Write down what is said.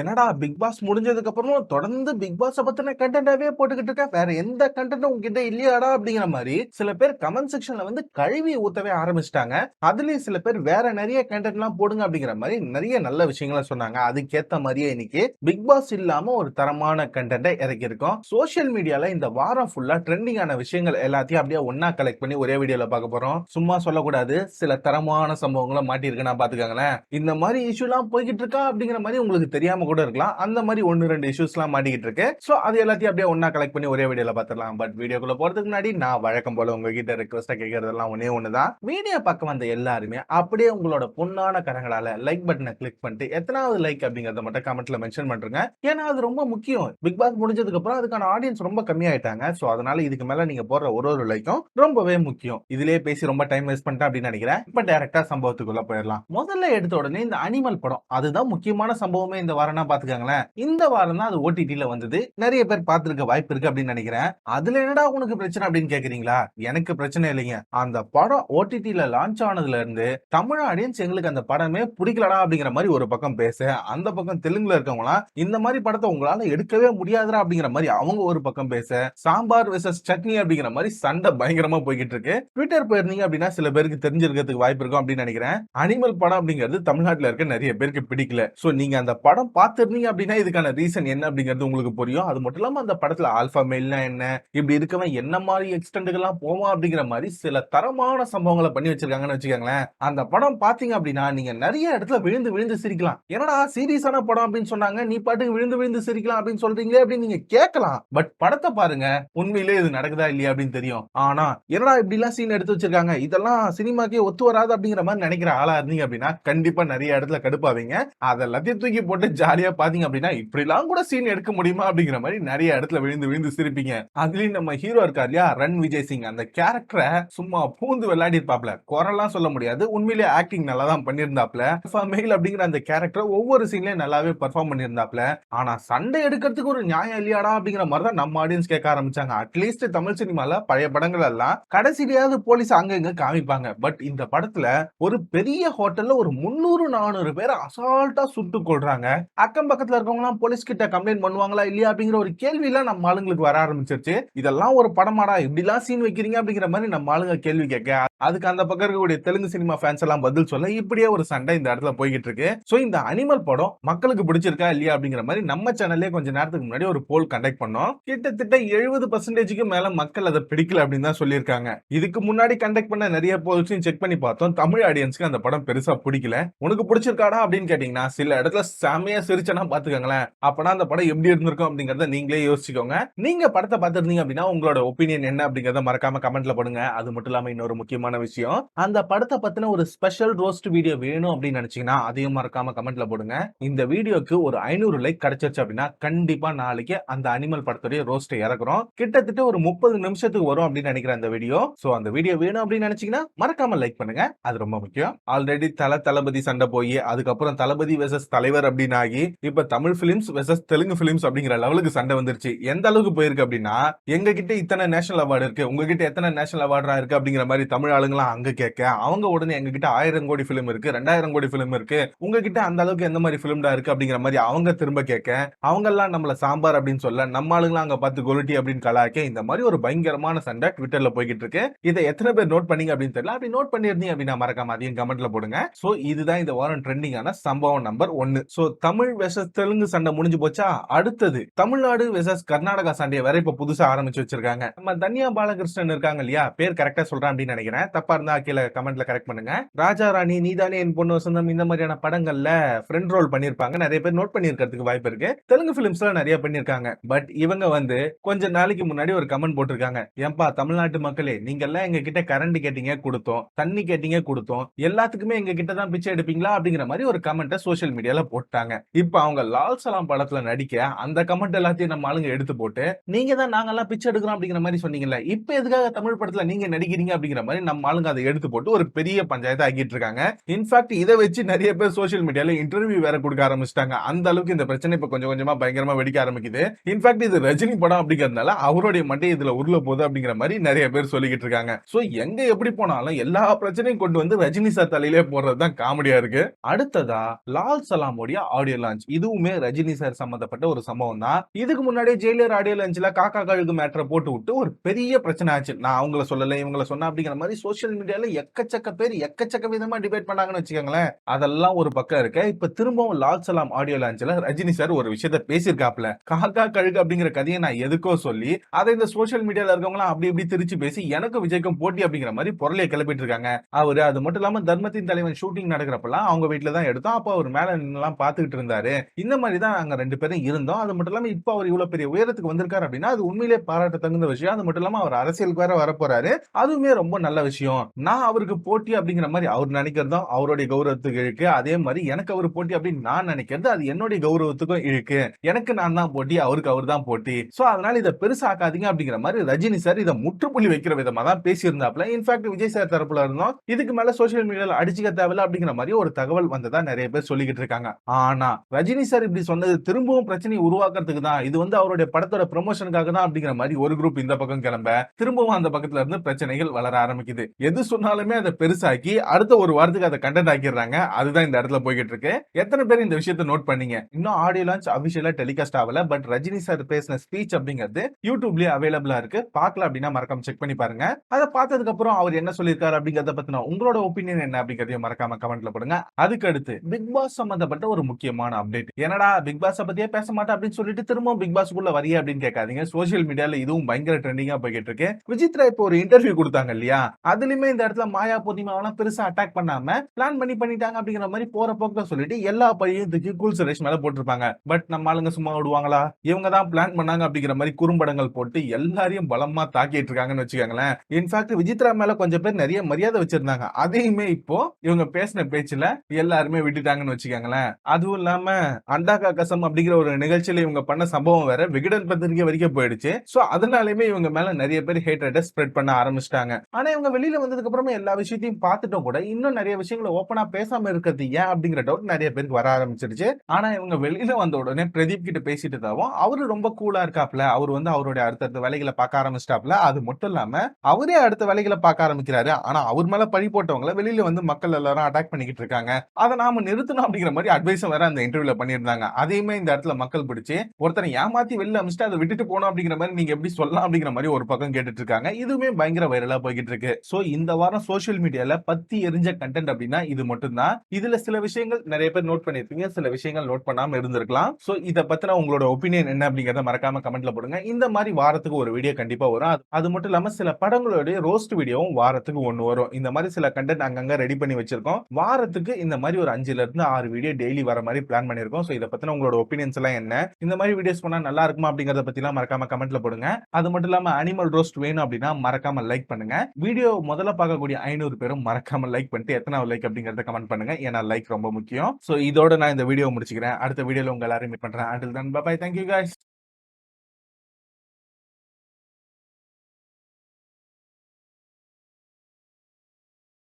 என்னடா big pass முடிஞ்சதுக்கு அப்புறமும் தொடர்ந்து பிக் பாஸ் பத்தின கண்டென்டாவே போட்டுக்கிட்டு இருக்க வேற எந்த கண்டென்ட்டும் உங்ககிட்ட இல்லையாடா அப்படிங்கிற மாதிரி சில பேர் கமெண்ட் செக்ஷன்ல வந்து கழுவி ஊத்தவே ஆரம்பிச்சிட்டாங்க. அதுலயும் சில பேர் வேற நிறைய கண்டென்ட் எல்லாம் போடுங்க அப்படிங்கிற மாதிரி நிறைய நல்ல விஷயங்களை சொன்னாங்க. அதுக்கேத்த மாதிரியே இன்னைக்கு பிக் பாஸ் இல்லாம ஒரு தரமான கண்டென்ட்டை இறக்கியிருக்கோம். சோஷியல் மீடியால இந்த வாரம் ஃபுல்லா ட்ரெண்டிங்கான விஷயங்கள் எல்லாத்தையும் அப்படியே ஒன்னா கலெக்ட் பண்ணி ஒரே வீடியோல பார்க்க போறோம். சும்மா சொல்லக்கூடாது. சில தரமான சம்பவங்களை மாட்டிருக்கு நான் பாத்துக்காங்களேன் இந்த மாதிரி இஷ்யூலாம் போய்கிட்டு இருக்கா அப்படிங்கிற மாதிரி உங்களுக்கு தெரியாம கூட இருக்கலாம். அந்த மாதிரி ஒன்று ரெண்டு இஷ்யூஸ்லாம் மாட்டிக்கிட்டு இருக்கு. ஸோ அது எல்லாத்தையும் அப்படியே ஒன்றா கலெக்ட் பண்ணி ஒரே வீடியோவில் பார்த்துடலாம் பட் வீடியோக்குள்ள போகிறதுக்கு முன்னாடி நான் வழக்கம் போல உங்ககிட்ட ரிக்வஸ்ட்டாக கேட்கறதெல்லாம் ஒன்று தான் வீடியோ பக்கம் வந்த எல்லாருமே அப்படியே உங்களோட பொண்ணான கரங்களால் லைக் பட்டனை கிளிக் பண்ணிட்டு எத்தனாவது லைக் அப்படிங்கிறத மட்டும் கமெண்ட்ல மென்ஷன் பண்ணுறேங்க ஏன்னா அது ரொம்ப முக்கியம். பிக் பாஸ் முடிஞ்சதுக்கப்புறம் அதுக்கான ஆடியன்ஸ் ரொம்ப கம்மியாயிட்டாங்க. ஸோ அதனால இதுக்கு மேலே நீங்கள் போடுற ஒரு ஒரு லைக்கும் ரொம்பவே முக்கியம். இதுலேயே பேசி ரொம்ப டைம் வேஸ்ட் பண்ணிட்டேன் அப்படின்னு நினைக்கிறேன். இப்போ டேரெக்டாக சம்பவத்துக்குள்ளே போயிடலாம். முதல்ல எடுத்த உடனே இந்த அனிமல் படம் அதுதான் முக்கியமான சம்பவமே இந்த வாரம் வேணா பாத்துக்காங்களேன். இந்த வாரம் தான் அது ஓடிடியில வந்தது. நிறைய பேர் பார்த்திருக்க வாய்ப்பு இருக்கு அப்படின்னு நினைக்கிறேன். அதுல என்னடா உனக்கு பிரச்சனை அப்படின்னு கேக்குறீங்களா? எனக்கு பிரச்சனை இல்லைங்க. அந்த படம் ஓடிடியில லான்ச் ஆனதுல இருந்து தமிழ் ஆடியன்ஸ் எங்களுக்கு அந்த படமே பிடிக்கலடா அப்படிங்கிற மாதிரி ஒரு பக்கம் பேச அந்த பக்கம் தெலுங்குல இருக்கவங்களாம் இந்த மாதிரி படத்தை உங்களால எடுக்கவே முடியாதுடா அப்படிங்கிற மாதிரி அவங்க ஒரு பக்கம் பேச சாம்பார் வெசஸ் சட்னி அப்படிங்கிற மாதிரி சண்டை பயங்கரமா போய்கிட்டு இருக்கு. ட்விட்டர் போயிருந்தீங்க அப்படின்னா சில பேருக்கு தெரிஞ்சிருக்கிறதுக்கு வாய்ப்பு இருக்கும் அப்படின்னு நினைக்கிறேன். அனிமல் படம் அப்படிங்கிறது தமிழ்நாட்டுல இருக்க நிறைய பேருக்கு பிடிக்கல. சோ நீங்க அந்த படம் பார்த்துருந்தீங்க அப்படின்னா இதுக்கான ரீசன் என்ன அப்படிங்கிறது உங்களுக்கு புரியும். அது மட்டும் இல்லாமல் அந்த படத்தில் ஆல்ஃபா மெயில்னா என்ன இப்படி இருக்கவன் என்ன மாதிரி எக்ஸ்டெண்டுகள்லாம் போவான் அப்படிங்கிற மாதிரி சில தரமான சம்பவங்களை பண்ணி வச்சிருக்காங்கன்னு வச்சுக்கோங்களேன். அந்த படம் பார்த்தீங்க அப்படின்னா நீங்கள் நிறைய இடத்துல விழுந்து விழுந்து சிரிக்கலாம். என்னடா சீரியஸான படம் அப்படின்னு சொன்னாங்க நீ பாட்டுக்கு விழுந்து விழுந்து சிரிக்கலாம் அப்படின்னு சொல்றீங்களே அப்படின்னு நீங்க கேட்கலாம். பட் படத்தை பாருங்க உண்மையிலே இது நடக்குதா இல்லையா அப்படின்னு தெரியும். ஆனா என்னடா இப்படி எல்லாம் சீன் எடுத்து வச்சிருக்காங்க இதெல்லாம் சினிமாக்கே ஒத்து வராது அப்படிங்கிற மாதிரி நினைக்கிற ஆளா இருந்தீங்க அப்படின்னா கண்டிப்பா நிறைய இடத்துல கடுப்பாவீங்க. அதை எல்லாத்தையும் தூக்கி போட்டு ஜாலியா பாத்தீங்க அப்படின்னா இப்படிலாம் கூட சீன் எடுக்க முடியுமா அப்படிங்கிற மாதிரி நிறைய இடத்துல விழுந்து விழுந்து சிரிப்பீங்க. அதுலயும் நம்ம ஹீரோ இருக்கார் இல்லையா? ரன் விஜய் சிங் அந்த கேரக்டரை சும்மா பூந்து விளையாடி இருப்பாப்ல குரல்லாம் சொல்ல முடியாது. உண்மையிலேயே ஆக்டிங் நல்லா தான் பண்ணியிருந்தாப்ல மெயில் அப்படிங்கிற அந்த கேரக்டர் ஒவ்வொரு சீன்லயும் நல்லாவே பெர்ஃபார்ம் பண்ணியிருந்தாப்ல. ஆனா சண்டை எடுக்கிறதுக்கு ஒரு நியாயம் இல்லையாடா அப்படிங்கிற மாதிரி தான் நம்ம ஆடியன்ஸ் கேட்க ஆரம்பிச்சாங்க. அட்லீஸ்ட் தமிழ் சினிமால பழைய படங்கள் எல்லாம் கடைசியிலேயாவது போலீஸ் அங்கங்க காமிப்பாங்க. பட் இந்த படத்துல ஒரு பெரிய ஹோட்டல்ல ஒரு முன்னூறு நானூறு பேர் அசால்ட்டா சுட்டு கொள்றாங்க அக்கம் பக்கத்துல இருக்கவங்களாம் போலீஸ் கிட்ட கம்ப்ளைண்ட் பண்ணுவாங்களா இல்லையா அப்படிங்கிற ஒரு கேள்வி எல்லாம் நம்ம ஆளுங்களுக்கு வர ஆரம்பிச்சிருச்சு. இதெல்லாம் ஒரு படமாடா இப்படி எல்லாம் சீன் வைக்கிறீங்க அப்படிங்கிற மாதிரி நம்ம ஆளுங்க கேள்வி கேட்க அதுக்கு அந்த பக்கம் இருக்கக்கூடிய தெலுங்கு சினிமா ஃபேன்ஸ் எல்லாம் பதில் சொல்ல இப்படியே ஒரு சண்டை இந்த இடத்துல போய்கிட்டு இருக்கு. சோ இந்த அனிமல் படம் மக்களுக்கு பிடிச்சிருக்கா இல்லையா அப்படிங்கிற மாதிரி நம்ம சேனல்லே கொஞ்ச நேரத்துக்கு முன்னாடி ஒரு போல் கண்டக்ட் பண்ணோம். கிட்டத்தட்ட எழுபது பர்சன்டேஜுக்கு மேல மக்கள் அதை பிடிக்கல அப்படின்னு தான் சொல்லியிருக்காங்க. இதுக்கு முன்னாடி கண்டக்ட் பண்ண நிறைய போல்ஸையும் செக் பண்ணி பார்த்தோம். தமிழ் ஆடியன்ஸ்க்கு அந்த படம் பெருசா பிடிக்கல. உனக்கு பிடிச்சிருக்காடா அப்படின்னு கேட்டீங்கன்னா சில இடத்துல செமையா சிரிச்சனா பாத்துக்கோங்களேன். அப்பனா அந்த படம் எப்படி இருந்திருக்கும் அப்படிங்கறத நீங்களே யோசிச்சுக்கோங்க. நீங்க படத்தை பார்த்திருந்தீங்க அப்படின்னா உங்களோட ஒப்பீனியன் என்ன அப்படிங்கறத மறக்காம கமெண்ட்ல பண்ணுங்க அது மட்டும் இல்லாம இன்னொரு முக்கியமான விஷயம். அந்த படத்தை பத்தின ஒரு ஸ்பெஷல் ரோஸ்ட் வீடியோ வேணும் அப்படின்னு நினைச்சீங்கன்னா அதையும் மறக்காம கமெண்ட்ல போடுங்க. இந்த வீடியோக்கு ஒரு ஐநூறு லைக் கிடைச்சிருச்சு அப்படின்னா கண்டிப்பா நாளைக்கு அந்த அனிமல் படத்துடைய ரோஸ்ட் இறக்குறோம். கிட்டத்தட்ட ஒரு முப்பது நிமிஷத்துக்கு வரும் அப்படின்னு நினைக்கிறேன் அந்த வீடியோ சோ அந்த வீடியோ வேணும் அப்படின்னு நினைச்சீங்கன்னா மறக்காம லைக் பண்ணுங்க. அது ரொம்ப முக்கியம். ஆல்ரெடி தல தளபதி சண்டை போய் அதுக்கப்புறம் தளபதி வெர்சஸ் தலைவர் அப்படின்னு ஆகி இப்ப Tamil films versus Telugu films அப்படிங்கிற லெவலுக்கு சண்டை வந்துருச்சு. எந்த அளவுக்கு போயிருக்கு அப்படின்னா எங்க கிட்ட இத்தனை நேஷனல் அவார்டு இருக்கு உங்ககிட்ட எத்தனை நேஷனல் அவார்டா இருக்கு அப்படிங்கிற மாதிரி தமிழ் ஆளுங்களாம் அங்க கேட்க அவங்க உடனே எங்க கிட்ட ஆயிரம் கோடி பிலிம் இருக்கு ரெண்டாயிரம் கோடி பிலிம் இருக்கு உங்ககிட்ட அந்த அளவுக்கு எந்த மாதிரி பிலிம்டா இருக்கு அப்படிங்கிற மாதிரி அவங்க திரும்ப கேட்க அவங்க எல்லாம் நம்மள சாம்பார் அப்படின்னு சொல்ல நம்ம ஆளுங்களாம் அங்க பார்த்து கொலுட்டி அப்படின்னு கலாய்க்க இந்த மாதிரி ஒரு பயங்கரமான சண்டை ட்விட்டர்ல போய்கிட்டு இருக்கு. இதை எத்தனை பேர் நோட் பண்ணீங்க அப்படின்னு தெரியல. அப்படி நோட் பண்ணிருந்தீங்க அப்படின்னா மறக்காம அதையும் கமெண்ட்ல போடுங்க. சோ இதுதான் இந்த வாரம் ட்ரெண்டிங்கான சம்பவம் நம்பர் ஒன்னு சோ தமிழ் தமிழ் வெசஸ் தெலுங்கு சண்டை முடிஞ்சு போச்சா? அடுத்தது தமிழ்நாடு வெசஸ் கர்நாடகா சண்டையை வேற இப்ப புதுசா ஆரம்பிச்சு வச்சிருக்காங்க. நம்ம தன்யா பாலகிருஷ்ணன் இருக்காங்க இல்லையா? பேர் கரெக்டா சொல்றேன் அப்படின்னு நினைக்கிறேன். தப்பா இருந்தா கீழே கமெண்ட்ல கரெக்ட் பண்ணுங்க. ராஜா ராணி நீதானே என் பொண்ணு வசந்தம் இந்த மாதிரியான படங்கள்ல ஃப்ரெண்ட் ரோல் பண்ணிருப்பாங்க நிறைய பேர் நோட் பண்ணிருக்கிறதுக்கு வாய்ப்பு இருக்கு. தெலுங்கு பிலிம்ஸ்ல நிறைய பண்ணிருக்காங்க பட் இவங்க வந்து கொஞ்ச நாளைக்கு முன்னாடி ஒரு கமெண்ட் போட்டிருக்காங்க. ஏன்பா தமிழ்நாட்டு மக்களே நீங்க எல்லாம் எங்க கிட்ட கரண்ட் கேட்டீங்க கொடுத்தோம். தண்ணி கேட்டீங்க கொடுத்தோம். எல்லாத்துக்குமே எங்க கிட்ட தான் பிச்சை எடுப்பீங்களா? அப்படிங்கிற மாதிரி ஒரு கமெண்ட்டை சோஷியல் மீடியால போட்டாங்க. இப்ப அவங்க லால் சலாம் படத்துல நடிக்க அந்த கமெண்ட் எல்லாத்தையும் நம்ம ஆளுங்க எடுத்து போட்டு நீங்க தான் நாங்கெல்லாம் பிச்சை எடுக்கிறோம் அப்படிங்கிற மாதிரி சொன்னீங்கல்ல இப்ப எதுக்காக தமிழ் படத்துல நீங்க நடிக்கிறீங்க அப்படிங்கிற மாதிரி நம்ம ஆளுங்க அதை எடுத்து போட்டு ஒரு பெரிய பஞ்சாயத்தை ஆக்கிட்டு இருக்காங்க. இன்ஃபேக்ட் இதை வச்சு நிறைய பேர் சோஷியல் மீடியால இன்டர்வியூ வேற கொடுக்க ஆரம்பிச்சிட்டாங்க. அந்த அளவுக்கு இந்த பிரச்சனை இப்ப கொஞ்சம் கொஞ்சமா பயங்கரமா வெடிக்க ஆரம்பிக்குது. இன்ஃபேக்ட் இது ரஜினி படம் அப்படிங்கறதுனால அவருடைய மண்டை இதுல உருள போகுது அப்படிங்கிற மாதிரி நிறைய பேர் சொல்லிக்கிட்டு இருக்காங்க. சோ எங்க எப்படி போனாலும் எல்லா பிரச்சனையும் கொண்டு வந்து ரஜினி சார் தலையிலே போடுறது தான் காமெடியா இருக்கு. அடுத்ததா லால் சலாமுடைய ஆடியோ லான்ச் இதுவுமே ரஜினி சார் சம்பந்தப்பட்ட ஒரு சம்பவம் தான். இதுக்கு முன்னாடி ஜெயிலர் ஆடியோ லான்ச்ல காக்கா கழுகு மேட்டரை போட்டு விட்டு ஒரு பெரிய பிரச்சனை ஆச்சு. நான் அவங்கள சொல்லல இவங்கள சொன்ன அப்படிங்கிற மாதிரி சோசியல் மீடியால எக்கச்சக்க பேர் எக்கச்சக்க விதமா டிபேட் பண்ணாங்கன்னு வச்சுக்கோங்களேன். அதெல்லாம் ஒரு பக்கம் இருக்க. இப்ப திரும்பவும் லால் சலாம் ஆடியோ லான்ச்ல ரஜினி சார் ஒரு விஷயத்த பேசியிருக்காப்ல காக்கா கழுகு அப்படிங்கிற கதையை நான் எதுக்கோ சொல்லி அதை இந்த சோசியல் மீடியால இருக்கவங்களாம் அப்படி இப்படி திருச்சி பேசி எனக்கு விஜய்க்கும் போட்டி அப்படிங்கிற மாதிரி பொருளையை கிளப்பிட்டு இருக்காங்க அவரு அது மட்டும் இல்லாம தர்மத்தின் தலைவன் ஷூட்டிங் நடக்கிறப்பெல்லாம் அவங்க வீட்டுல தான் எடுத்தோம். அப்ப அவர் மேல எல்லாம் பாத்துக்கிட்டு இருந்தாரு. இந்த மாதிரி தான் அங்க ரெண்டு பேரும் இருந்தோம். அது மட்டும் இல்லாம இப்ப அவர் இவ்வளவு பெரிய உயரத்துக்கு வந்திருக்காரு அப்படின்னா அது உண்மையிலே பாராட்ட தகுந்த விஷயம். அது மட்டும் இல்லாம அவர் அரசியலுக்கு வேற வரப்போறாரு. அதுவுமே ரொம்ப நல்ல விஷயம். நான் அவருக்கு போட்டி அப்படிங்கிற மாதிரி அவர் நினைக்கிறதும் அவருடைய கௌரவத்துக்கு இருக்கு. அதே மாதிரி எனக்கு அவர் போட்டி அப்படின்னு நான் நினைக்கிறது அது என்னுடைய கௌரவத்துக்கும் இருக்கு. எனக்கு நான் தான் போட்டி அவருக்கு அவர் தான் போட்டி. சோ அதனால இதை பெருசாக்காதீங்க அப்படிங்கிற மாதிரி ரஜினி சார் இதை முற்றுப்புள்ளி வைக்கிற விதமா தான் பேசியிருந்தாப்ல இன்ஃபேக்ட் விஜய் சார் தரப்புல இருந்தோம். இதுக்கு மேல சோசியல் மீடியால அடிச்சுக்க தேவையில்ல அப்படிங்கிற மாதிரி ஒரு தகவல் வந்ததா நிறைய பேர் சொல்லிக்கிட்டு இருக்காங்க. ஆனா ரஜினி சார் இப்படி சொன்னது திரும்பவும் பிரச்சனையை உருவாக்குறதுக்கு தான். இது வந்து அவருடைய படத்தோட ப்ரமோஷனுக்காக தான் அப்படிங்கிற மாதிரி ஒரு குரூப் இந்த பக்கம் கிளம்ப திரும்பவும் அந்த பக்கத்துல இருந்து பிரச்சனைகள் வளர ஆரம்பிக்குது. எது சொன்னாலுமே அதை பெருசாக்கி அடுத்த ஒரு வாரத்துக்கு அதை கண்டென்ட் ஆக்கிடுறாங்க. அதுதான் இந்த இடத்துல போய்கிட்டு இருக்கு. எத்தனை பேர் இந்த விஷயத்தை நோட் பண்ணீங்க? இன்னும் ஆடியோ லான்ச் அபிஷியலா டெலிகாஸ்ட் ஆகல. பட் ரஜினி சார் பேசின ஸ்பீச் அப்படிங்கிறது யூடியூப்லயே அவைலபிளா இருக்கு. பார்க்கல அப்படின்னா மறக்காம செக் பண்ணி பாருங்க. அதை பார்த்ததுக்கு அப்புறம் அவர் என்ன சொல்லியிருக்காரு அப்படிங்கறத பத்தின உங்களோட ஒப்பீனியன் என்ன அப்படிங்கறதையும் மறக்காம கமெண்ட்ல போடுங்க. அதுக்கு அடுத்து பிக் பாஸ் சம்பந்தப்பட்ட ஒரு முக்கியமான அப்டேட் என்னடா பிக் பாஸ் பத்தியே பேச மாட்டேன் அப்படின்னு சொல்லிட்டு திரும்ப பிக் பாஸ்க்குள்ள வரியா அப்படின்னு கேட்காதீங்க. சோசியல் மீடியால இதுவும் பயங்கர ட்ரெண்டிங்கா போய்கிட்டு இருக்கு. விசித்ரா இப்போ ஒரு இன்டர்வியூ கொடுத்தாங்க இல்லையா? அதுலயுமே இந்த இடத்துல மாயா பூர்ணிமாவெல்லாம் பெருசா அட்டாக் பண்ணாம பிளான் பண்ணி பண்ணிட்டாங்க அப்படிங்கிற மாதிரி போற போக்க சொல்லிட்டு எல்லா பையன் தூக்கி கூல் சுரேஷ் மேல போட்டிருப்பாங்க. பட் நம்ம ஆளுங்க சும்மா விடுவாங்களா? இவங்க தான் பிளான் பண்ணாங்க அப்படிங்கிற மாதிரி குறும்படங்கள் போட்டு எல்லாரையும் பலமா தாக்கிட்டு இருக்காங்கன்னு வச்சுக்கோங்களேன். இன்ஃபேக்ட் விஜித்ரா மேல கொஞ்சம் பேர் நிறைய மரியாதை வச்சிருந்தாங்க. அதையுமே இப்போ இவங்க பேசின பேச்சுல எல்லாருமே விட்டுட்டாங்கன்னு வச்சுக்கோங்களேன். அதுவும் இல்லாம அண்டாக்கா கசம் அப்படிங்கிற ஒரு நிகழ்ச்சியில இவங்க பண்ண சம்பவம் வேற விகடன் பத்திரிகை வரைக்கும் போயிடுச்சு. சோ அதனாலயுமே இவங்க மேல நிறைய பேர் ஹேட்டை ஸ்ப்ரெட் பண்ண ஆரம்பிச்சிட்டாங்க. ஆனா இவங்க வெளியில வந்ததுக்கு அப்புறமா எல்லா விஷயத்தையும் பார்த்துட்டும் கூட இன்னும் நிறைய விஷயங்களை ஓப்பனா பேசாம இருக்கிறது ஏன் அப்படிங்கிற டவுட் நிறைய பேருக்கு வர ஆரம்பிச்சிருச்சு. ஆனா இவங்க வெளியில வந்த உடனே பிரதீப் கிட்ட பேசிட்டு தாவும் அவரு ரொம்ப கூலா இருக்காப்ல அவர் வந்து அவருடைய அடுத்தடுத்த வேலைகளை பார்க்க ஆரம்பிச்சிட்டாப்ல அது மட்டும் இல்லாம அவரே அடுத்த வேலைகளை பார்க்க ஆரம்பிக்கிறாரு. ஆனா அவர் மேல பழி போட்டவங்களை வெளியில வந்து மக்கள் எல்லாரும் அட்டாக் பண்ணிக்கிட்டு இருக்காங்க. அதை நாம நிறுத்தணும் அப்படிங்கிற மாதிரி அட்வைஸும் வேற அந்த இன்டர்வியூல பண்ணியிருந்தாங்க. அதையுமே இந்த இடத்துல மக்கள் பிடிச்சி ஒருத்தனை ஏமாத்தி வெளில அமிச்சுட்டு அதை விட்டுட்டு போனோம் அப்படிங்கிற மாதிரி நீங்க எப்படி சொல்லலாம் அப்படிங்கிற மாதிரி ஒரு பக்கம் கேட்டுட்டு இருக்காங்க. இதுவுமே பயங்கர வைரலா போய்கிட்டு இருக்கு. சோ இந்த வாரம் சோஷியல் மீடியால பத்தி எரிஞ்ச கண்டென்ட் அப்படின்னா இது மட்டும்தான். இதுல சில விஷயங்கள் நிறைய பேர் நோட் பண்ணிருப்பீங்க சில விஷயங்கள் நோட் பண்ணாம இருந்திருக்கலாம். சோ இத பத்தின உங்களோட ஒப்பீனியன் என்ன அப்படிங்கறத மறக்காம கமெண்ட்ல போடுங்க. இந்த மாதிரி வாரத்துக்கு ஒரு வீடியோ கண்டிப்பா வரும். அது- அது மட்டும் இல்லாம சில படங்களுடைய ரோஸ்ட் வீடியோவும் வாரத்துக்கு ஒண்ணு வரும். இந்த மாதிரி சில கண்டென்ட் அங்கங்க ரெடி பண்ணி வச்சிருக்கோம். வாரத்துக்கு இந்த மாதிரி ஒரு அஞ்சுல இருந்து ஆறு வீடியோ டெய்லி வர மாதிரி பிளான் பண்ணிருக்கோம் ஸோ இதை பத்தின உங்களோட ஒப்பீனியன்ஸ் எல்லாம் என்ன? இந்த மாதிரி வீடியோஸ் பண்ணா நல்லா இருக்குமா அப்படிங்கறத பத்தி எல்லாம் மறக்காம கமெண்ட்ல போடுங்க. அது மட்டும் இல்லாம அனிமல் ரோஸ்ட் வேணும் அப்படின்னா மறக்காம லைக் பண்ணுங்க. வீடியோ முதல்ல பார்க்கக்கூடிய ஐநூறு பேரும் மறக்காம லைக் பண்ணிட்டு எத்தனை லைக் அப்படிங்கறத கமெண்ட் பண்ணுங்க. ஏன்னா லைக் ரொம்ப முக்கியம். ஸோ இதோட நான் இந்த வீடியோ முடிச்சுக்கிறேன். அடுத்த வீடியோல உங்க எல்லாரும் மீட் பண்றேன். Until then bye thank you guys